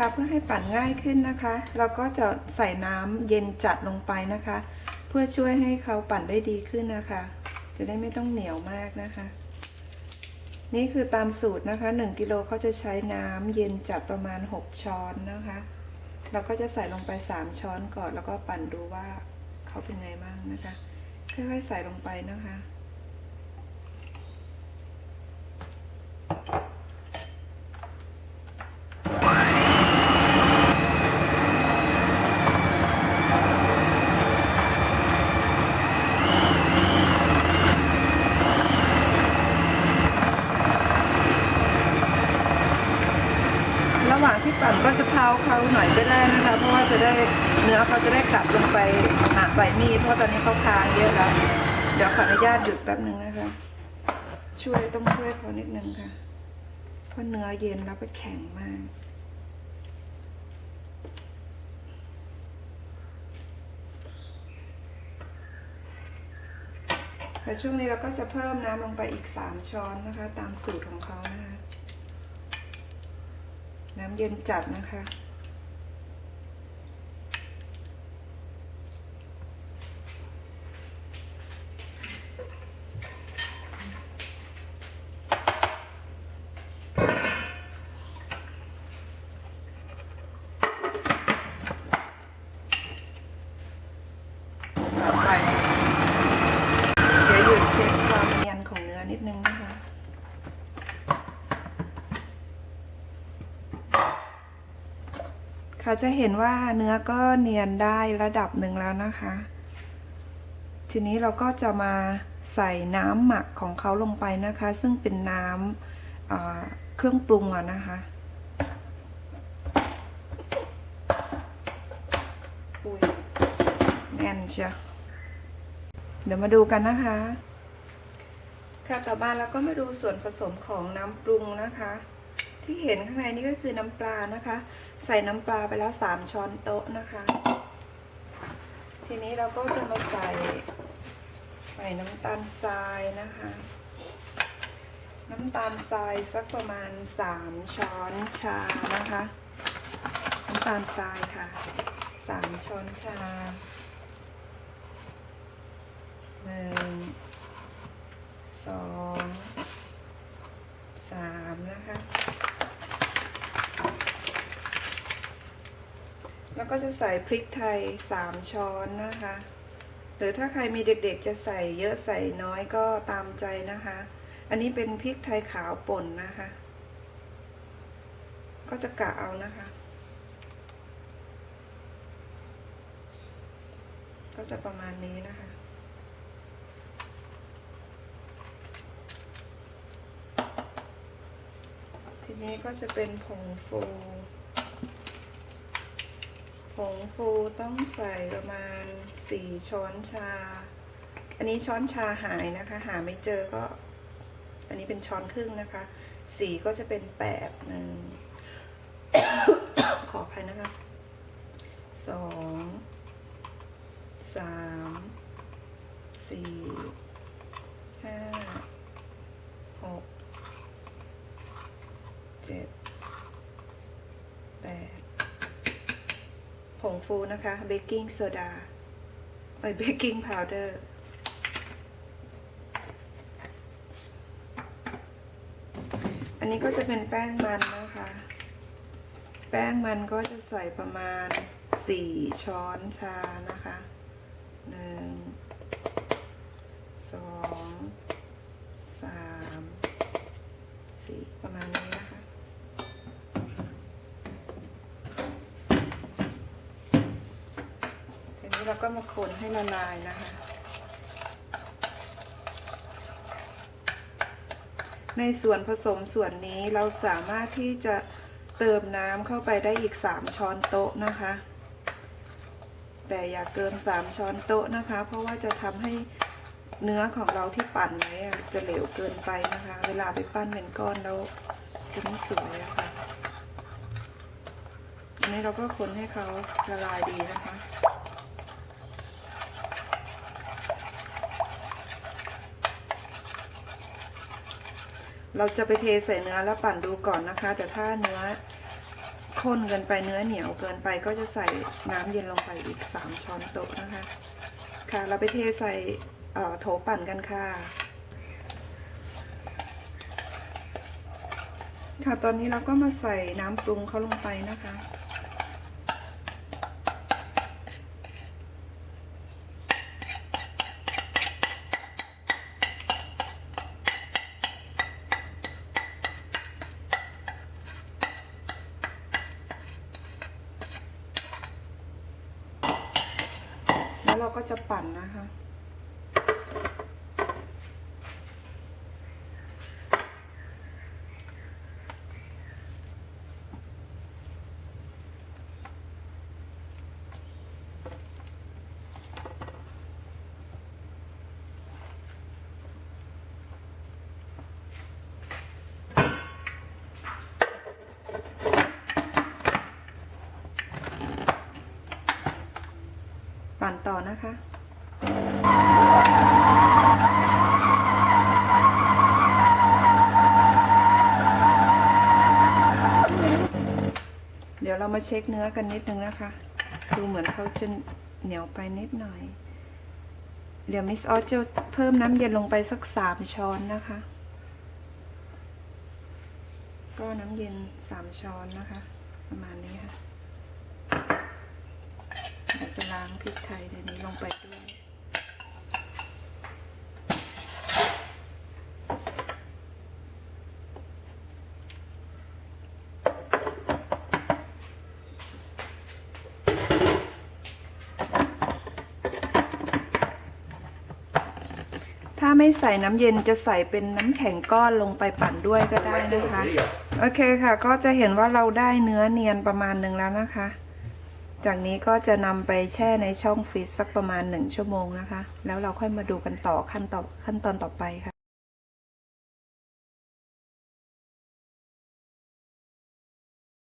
คะเพื่อให้ปั่นง่ายขึ้นนะคะ เราก็จะใส่น้ำเย็นจัดลงไปนะคะ เพื่อช่วยให้เขาปั่นได้ดีขึ้นนะคะ จะได้ไม่ต้องเหนียวมากนะคะ นี่คือตามสูตรนะคะ 1กิโลเขาจะใช้น้ำเย็นจัดประมาณ 6 ช้อนนะคะ เราก็จะใส่ลงไป 3 ช้อนก่อนแล้วก็ปั่นดูว่าเขาเป็นไงบ้างนะคะ ค่อยๆใส่ลงไปนะคะหว่างที่ปั่นก็จะเผาเขาหน่อยก็ได้นะคะ เพราะว่าจะได้เนื้อเขาจะได้กลับลงไปหาใบมีดเพราะตอนนี้เขาค้างเยอะแล้ว เดี๋ยวขออนุญาตหยุดแป๊บหนึ่งนะคะ ช่วยต้องช่วยเขานิดนึงค่ะ เพราะเนื้อเย็นแล้วก็แข็งมากแต่ช่วงนี้เราก็จะเพิ่มน้ำลงไปอีก 3 ช้อนนะคะ ตามสูตรของเขานะคะ น้ำเย็นจัดนะคะ ต่อไปเดี๋ยวหยุดเช็คความเนียนของเนื้อนิดนึงนะคะ ค่ะจะเห็นว่าเนื้อก็เนียนได้ระดับหนึ่งแล้วนะคะ ทีนี้เราก็จะมาใส่น้ำหมักของเขาลงไปนะคะ ซึ่งเป็นน้ำเครื่องปรุงอะนะคะอุ้ยแน่นเชียวเดี๋ยวมาดูกันนะคะ ค่ะต่อมาเราก็มาดูส่วนผสมของน้ำปรุงนะคะ ที่เห็นข้างในนี่ก็คือน้ำปลานะคะ ส่น้ำปลาไปแล้วสามช้อนโต๊ะนะคะ ทีนี้เราก็จะมาใส่ใส่น้ำตาลทรายนะคะ น้ำตาลทรายสักประมาณสามช้อนชานะคะ น้ำตาลทรายค่ะสามช้อนชาหนึ่งสองสามนะคะ แล้วก็จะใส่พริกไทยสามช้อนนะคะ หรือถ้าใครมีเด็กๆจะใส่เยอะใส่น้อยก็ตามใจนะคะ อันนี้เป็นพริกไทยขาวป่นนะคะ ก็จะกะเอานะคะ ก็จะประมาณนี้นะคะทีนี้ก็จะเป็นผงฟู งฟูต้องใส่ประมาณสี่ช้อนชา อันนี้ช้อนชาหายนะคะ หาไม่เจอก็ อันนี้เป็นช้อนครึ่งนะคะ สีก็จะเป็นแปดหนึ่ง ขออภัยนะคะ สอง สาม สี่ ห้า หก เจ็ด แปด ผงฟูนะคะเบกกิ้งโซดาไปเบกกิ้งพาวเดอร์อันนี้ก็จะเป็นแป้งมันนะคะ แป้งมันก็จะใส่ประมาณสี่ช้อนชานะคะหนึ่งสองสามสี่ประมาณนี้นะคะ ทีนี้เราก็มาคนให้ละลายนะคะ ในส่วนผสมส่วนนี้เราสามารถที่จะเติมน้ำเข้าไปได้อีก 3 ช้อนโต๊ะนะคะ แต่อย่าเกิน 3 ช้อนโต๊ะนะคะ เพราะว่าจะทำให้เนื้อของเราที่ปั่นไว้อะจะเหลวเกินไปนะคะ เวลาไปปั้นเป็นก้อนแล้วจะไม่สวยะค่ะอันนี้เราก็คนให้เขาละลายดีนะคะ เราจะไปเทใส่เนื้อแล้วปั่นดูก่อนนะคะ แต่ถ้าเนื้อข้นเกินไปเนื้อเหนียวเกินไปก็จะใส่น้ำเย็นลงไปอีก 3 ช้อนโต๊ะนะคะ ค่ะ เราไปเทใส่โถปั่นกันค่ะ ค่ะตอนนี้เราก็มาใส่น้ำปรุงเขาลงไปนะคะ แล้วเราก็ จะปั่นนะคะ ปั่นต่อนะคะเดี๋ยวเรามาเช็คเนื้อกันนิดนึงนะคะ ดูเหมือนเขาจะเหนียวไปนิดหน่อย เดี๋ยวมิสออสจะเพิ่มน้ำเย็นลงไปสักสามช้อนนะคะ ก็น้ำเย็นสามช้อนนะคะ ประมาณนี้ค่ะเดี๋ยวจะล้างพริก ทยในนี้ลงไปด้วยถ้าไม่ใส่น้ำเย็นจะใส่เป็นน้ำแข็งก้อนลงไปปั่นด้วยก็ได้นะคะ โอเคค่ะ ก็จะเห็นว่าเราได้เนื้อเนียนประมาณหนึ่งแล้วนะคะ จากนี้ก็จะนำไปแช่ในช่องฟรีซสักประมาณหนึ่งชั่วโมงนะคะ แล้วเราค่อยมาดูกันต่อขั้นต่อขั้นตอนต่อไปค่ะ